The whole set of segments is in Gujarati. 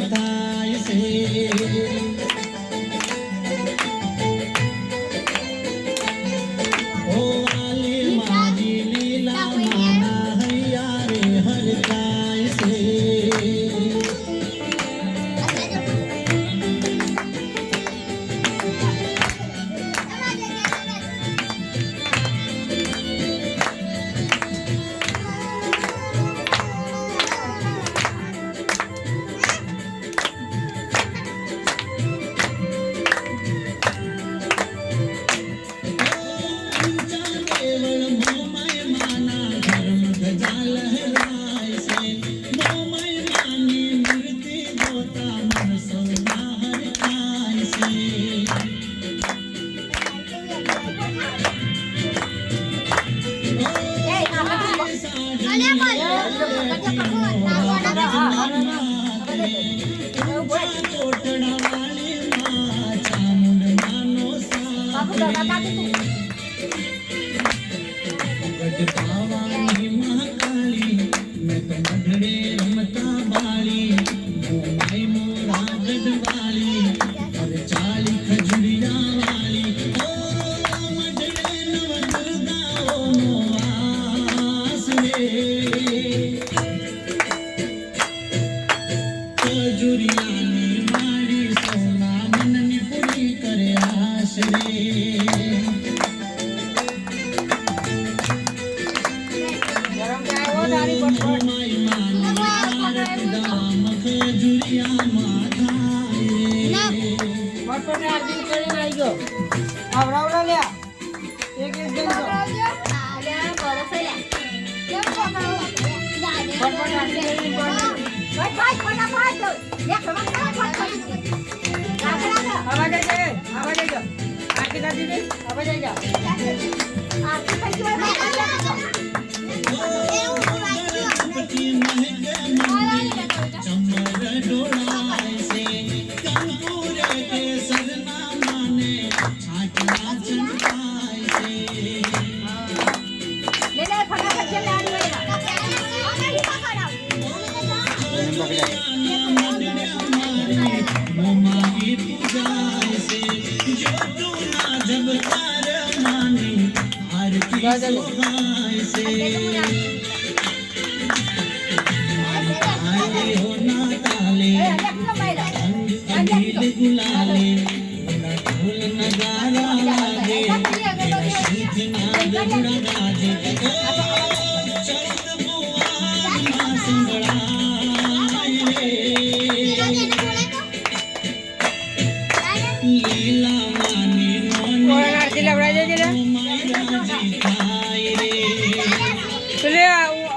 た நடத்தணும் આવડાવડા લ્યા એક એક જણ લ્યા Tagal. Tagal.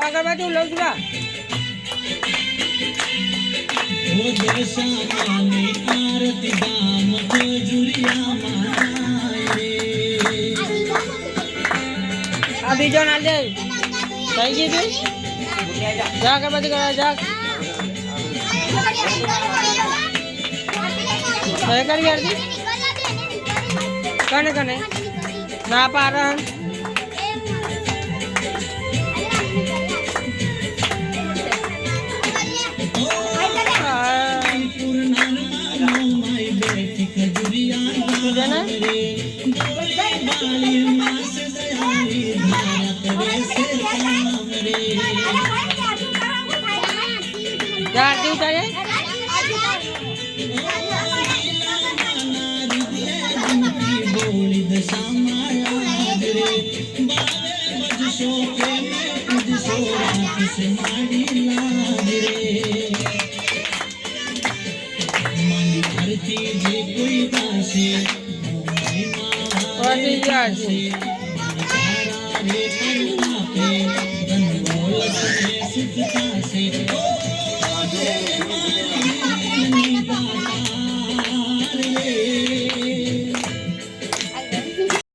અગરબત્તી લઉં છું આરતી ગામ ખજુરિયા આ બીજો ના દે થઈ ગઈ તું? જા કને કને? Na parang Gak diudahin? છે